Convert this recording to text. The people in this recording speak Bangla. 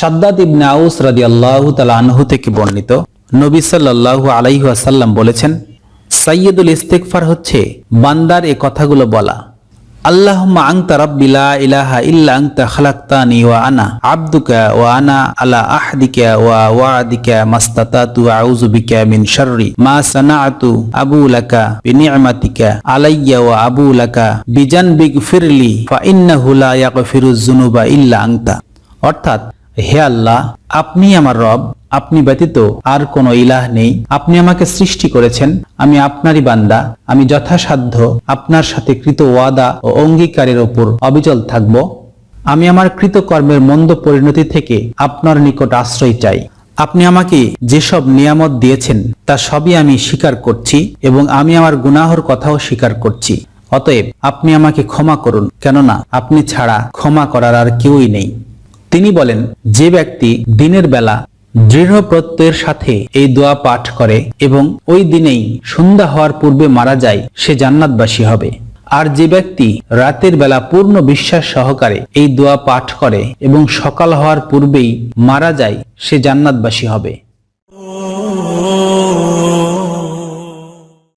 সাদ্দাত ইবনে আউস রাদি আল্লাহ আনহু থেকে বর্ণিত নবী সাল্লাল্লাহু আলাইহি আসাল্লাম বলেছেন, সাইয়্যদুল ইস্তেকফার হচ্ছে বান্দার এ কথাগুলো বলা। আল্লাহুম্মা আনতা রাব্বি লা ইলাহা ইল্লা আনতা খালাকতানি ওয়া আনা আবদুকা ওয়া আনা আলা আহদিকা ওয়া ওয়াদিকা মাস্তাতাতু আউযু বিকা মিন শাররি মা সানাআতু আবু লাকা বিনি'মাতিকা আলাইয়া ওয়া আবু লাকা বিজানবিগ ফিরলি, ফা ইন্নাহু লা ইয়াগফিরুয যুনুবা ইল্লা আনতা। অর্থাৎ হে আল্লাহ, আপনি আমার রব, আপনি ব্যতীত আর কোনো ইলাহ নেই। আপনি আমাকে সৃষ্টি করেছেন, আমি আপনারই বান্দা, আমি যথাসাধ্য আপনার সাথে কৃত ওয়াদা ও অঙ্গীকারের ওপর অবিচল থাকব। আমি আমার কৃতকর্মের মন্দ পরিণতি থেকে আপনার নিকট আশ্রয় চাই। আপনি আমাকে যেসব নিয়ামত দিয়েছেন, তা সবই আমি স্বীকার করছি এবং আমি আমার গুনাহর কথাও স্বীকার করছি। অতএব আপনি আমাকে ক্ষমা করুন, কেননা আপনি ছাড়া ক্ষমা করার আর কেউই নেই। তিনি বলেন, যে ব্যক্তি দিনের বেলা দৃঢ় প্রত্যয়ের সাথে এই দোয়া পাঠ করে এবং ওই দিনেই সন্ধ্যা হওয়ার পূর্বে মারা যায়, সে জান্নাতবাসী হবে। আর যে ব্যক্তি রাতের বেলা পূর্ণ বিশ্বাস সহকারে এই দোয়া পাঠ করে এবং সকাল হওয়ার পূর্বেই মারা যায়, সে জান্নাতবাসী হবে।